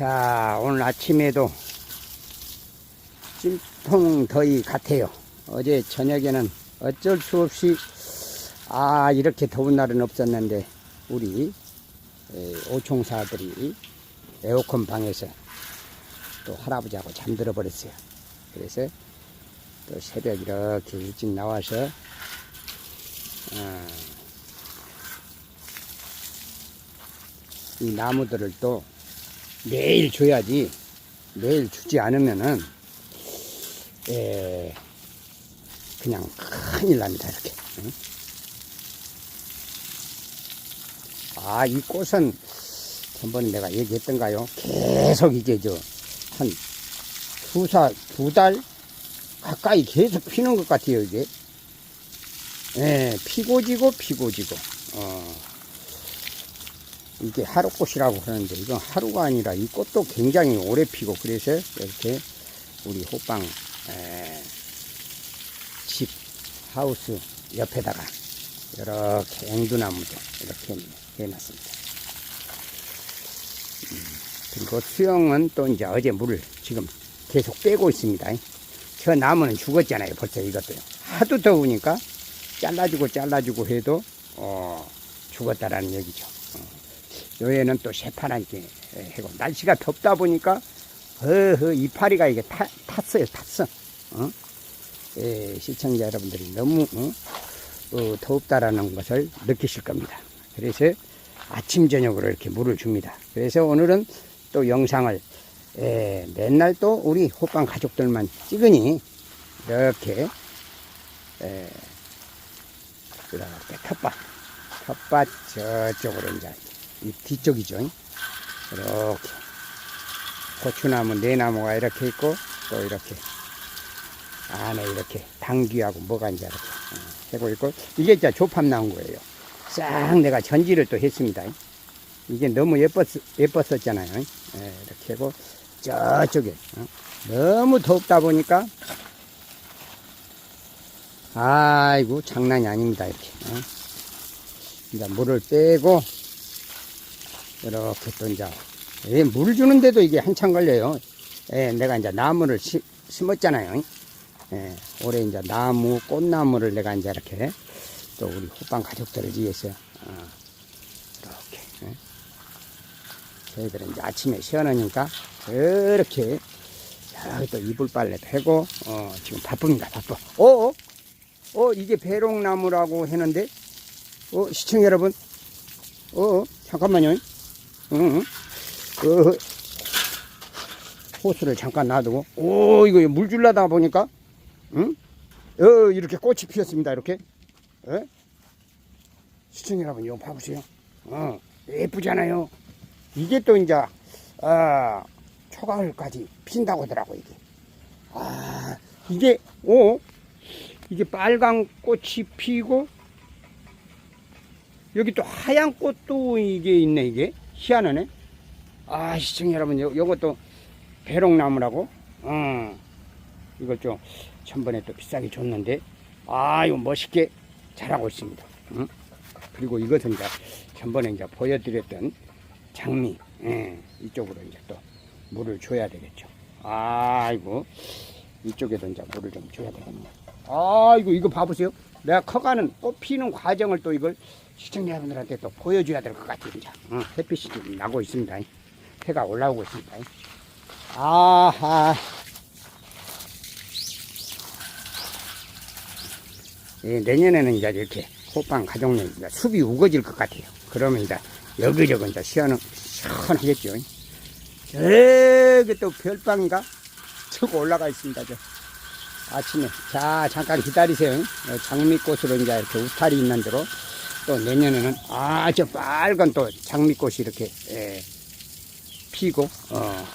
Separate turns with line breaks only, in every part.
자, 오늘 아침에도 찜통 더위 같아요. 어제 저녁에는 어쩔 수 없이 아 이렇게 더운 날은 없었는데 우리 에, 오총사들이 에어컨 방에서 또 할아버지하고 잠들어 버렸어요. 그래서 또 새벽 이렇게 일찍 나와서 어, 이 나무들을 또 매일 줘야지. 매일 주지 않으면은 에, 그냥 큰일 납니다 이렇게. 응? 아이 꽃은 전번에 내가 얘기했던가요? 계속 이제 저한 두사 두 달 가까이 계속 피는 것 같아요 이게. 예 피고 지고 피고 지고. 어 이게 하루꽃이라고 그러는데 이건 하루가 아니라 이 꽃도 굉장히 오래 피고 그래서 이렇게 우리 호빵 에, 집 하우스 옆에다가 이렇게 앵두나무도 이렇게 해놨습니다. 음, 그리고 수영은 또 이제 어제 물을 지금 계속 빼고 있습니다. 저 나무는 죽었잖아요. 벌써 이것도요. 하도 더우니까 잘라주고 잘라주고 해도 어, 죽었다라는 얘기죠. 요에는 또 새파랗게 해고 날씨가 덥다 보니까 허허 이파리가 이게 타, 탔어요 탔어 어? 예, 시청자 여러분들이 너무 어? 어, 더웁다라는 것을 느끼실 겁니다 그래서 아침 저녁으로 이렇게 물을 줍니다 그래서 오늘은 또 영상을 예, 맨날 또 우리 호빵 가족들만 찍으니 이렇게 예, 이렇게 텃밭 텃밭 저쪽으로 이제 이 뒤쪽이죠. 이렇게 고추나무, 네 나무가 이렇게 있고 또 이렇게 안에 이렇게 당귀하고 뭐가 이제 이렇게 어, 하고 있고 이게 진짜 조팝 나온 거예요. 싹 내가 전지를 또 했습니다. 이게 너무 예뻤, 예뻤었잖아요. 예, 이렇게 하고 저쪽에 어, 너무 덥다 보니까 아이고 장난이 아닙니다 이렇게 어. 이제 물을 빼고 이렇게 또 이제 예, 물 주는데도 이게 한참 걸려요. 예, 내가 이제 나무를 시, 심었잖아요. 예, 올해 이제 나무, 꽃나무를 내가 이제 이렇게 또 우리 호빵 가족들을 위해서 어, 이렇게 예. 저희들은 이제 아침에 시원하니까 이렇게 또 이불 빨래 패고 어, 지금 바쁩니다. 바빠. 어, 어, 어 이게 배롱나무라고 했는데 어, 시청 여러분, 어, 어 잠깐만요. 응, 어, 호수를 잠깐 놔두고, 오, 이거 물 줄라다 보니까, 응? 어, 이렇게 꽃이 피었습니다, 이렇게. 예? 시청 여러분, 이거 봐보세요. 어, 예쁘잖아요. 이게 또 이제, 아, 초가을까지 핀다고 하더라고, 이게. 아, 이게, 오, 이게 빨간 꽃이 피고, 여기 또 하얀 꽃도 이게 있네, 이게. 희한하네. 아, 시청자 여러분, 요, 요것도 배롱나무라고. 어, 이걸 좀, 전번에 또 비싸게 줬는데, 아, 이거 멋있게 자라고 있습니다. 응? 그리고 이것은 이제, 전번에 이제 보여드렸던 장미, 예, 이쪽으로 이제 또 물을 줘야 되겠죠. 아이고, 이쪽에도 이제 물을 좀 줘야 되겠네. 아이고, 이거 봐보세요. 내가 커가는 꽃 피는 과정을 또 이걸 시청자분들한테 또 보여줘야 될 것 같아요. 어, 햇빛이 좀 나고 있습니다. 해가 올라오고 있습니다. 아하. 예, 내년에는 이제 이렇게 호빵 이제 숲이 우거질 것 같아요. 그러면 이제 여기저기 시원, 시원하겠죠. 저기 또 별방인가? 저거 올라가 있습니다. 저. 아침에. 자, 잠깐 기다리세요. 어, 장미꽃으로 이제 이렇게 우탈이 있는 대로 또 내년에는 아, 저 빨간 또 장미꽃이 이렇게 예, 피고 어.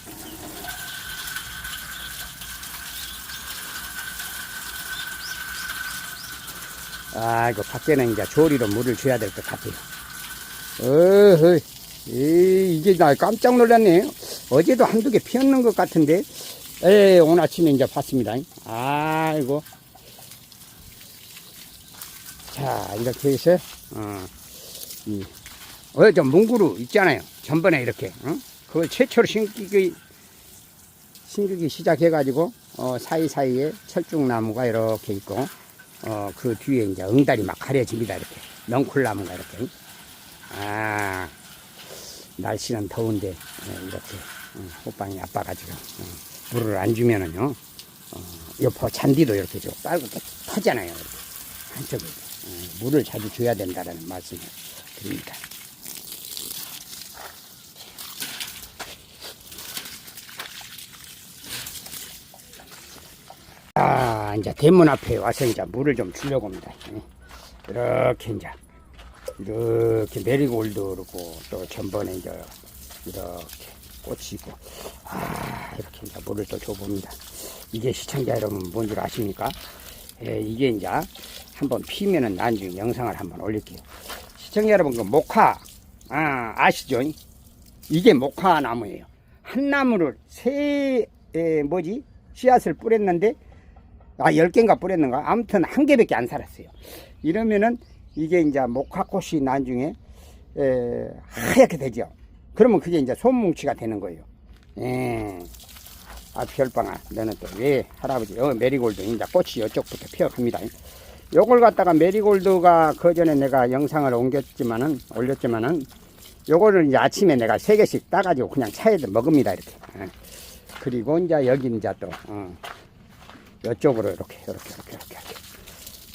아, 이거 밖에는 이제 조리로 물을 줘야 될 것 같아요. 어허, 이, 이게 나 깜짝 놀랐네. 어제도 한두 개 피었는 것 같은데, 에, 오늘 아침에 이제 봤습니다. 아이고. 자, 이렇게 해서, 어, 이, 어, 저 문구루 있잖아요. 전번에 이렇게, 어? 그걸 최초로 심기 심기 시작해가지고 어, 사이사이에 철쭉나무가 이렇게 있고 어, 그 뒤에 이제 응달이 막 가려집니다 이렇게. 넝쿨나무가 이렇게. 아 날씨는 더운데 네, 이렇게 어, 호빵이 아빠가지고 어, 물을 안 주면은요 어, 옆에 잔디도 이렇게 좀 빨고 깨끗하잖아요 이렇게. 한쪽에. 어, 물을 자주 줘야 된다라는 말씀을 드립니다. 아, 이제 대문 앞에 와서 이제 물을 좀 주려고 합니다. 예. 이렇게 이제 이렇게 메리골드고 또 전번에 이제 이렇게 있고 아 이렇게 이제 물을 또 줘봅니다. 이게 시청자 여러분 뭔 줄 아십니까? 예, 이게 이제 한번 피면은 나중에 영상을 한번 올릴게요. 시청자 여러분 그 목화 아 아시죠? 이게 목화 나무예요. 한 나무를 세 에, 뭐지 씨앗을 뿌렸는데 아, 열 개인가 뿌렸는가? 아무튼 한 개밖에 안 살았어요. 이러면은 이게 이제 목화꽃이 나중에 에, 하얗게 되죠. 그러면 그게 이제 손뭉치가 되는 거예요. 예. 아, 별방아, 너는 또 왜 할아버지, 어, 메리골드, 이제 꽃이 이쪽부터 피어갑니다. 요걸 갖다가 메리골드가 그 전에 내가 영상을 옮겼지만은, 올렸지만은, 요거를 이제 아침에 내가 세 개씩 따가지고 그냥 차에 먹습니다, 이렇게. 예. 그리고 이제 여기 이제 또, 어, 이쪽으로 이렇게 이렇게 이렇게 이렇게, 이렇게.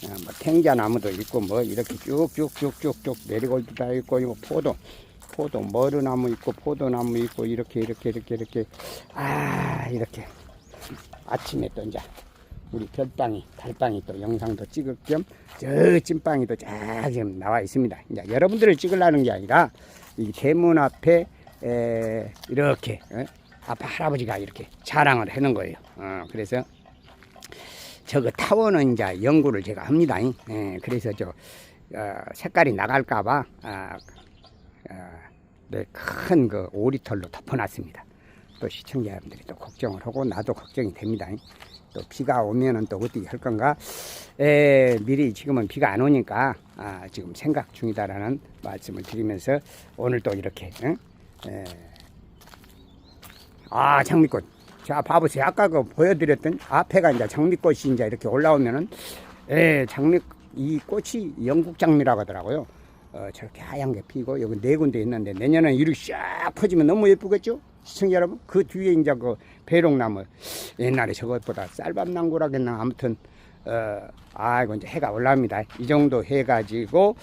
어, 뭐 탱자 나무도 있고 뭐 이렇게 쭉쭉쭉쭉쭉 메리골드도 있고 이거 포도 포도 머루나무 있고 포도나무 있고 이렇게 이렇게 이렇게 이렇게 아 이렇게 아침에 또 이제 우리 별빵이 달빵이 또 영상도 찍을 겸 저 찐빵이도 쫙 지금 나와 있습니다. 이제 여러분들을 찍으려는 게 아니라 이 대문 앞에 에, 이렇게 어? 아빠 할아버지가 이렇게 자랑을 해놓은 거예요. 어, 그래서 저거 타워는 이제 연구를 제가 합니다. 예, 그래서 저 어, 색깔이 나갈까봐 아, 어, 네, 큰그 오리털로 덮어놨습니다. 또 시청자 여러분들이 또 걱정을 하고 나도 걱정이 됩니다. 또 비가 오면은 또 어떻게 할 건가? 에, 미리 지금은 비가 안 오니까 아, 지금 생각 중이다라는 말씀을 드리면서 오늘 또 이렇게 응? 에, 아 장미꽃 자 봐보세요 아까 그 보여드렸던 앞에가 이제 장미꽃이 이제 이렇게 올라오면은 에 장미 이 꽃이 영국 장미라고 하더라고요 어, 저렇게 하얀 게 피고 여기 네 군데 있는데 내년에 이렇게 쫙 퍼지면 너무 예쁘겠죠 시청자 여러분 그 뒤에 이제 그 배롱나무 옛날에 저것보다 쌀밥낭구라겠나 아무튼 어, 아이고 이제 해가 올라옵니다 이 정도 해가지고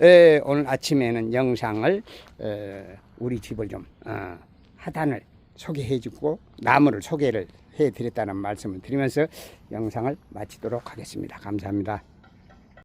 에, 오늘 아침에는 영상을 에, 우리 집을 좀 어, 하단을 소개해주고 나무를 소개를 해드렸다는 말씀을 드리면서 영상을 마치도록 하겠습니다. 감사합니다.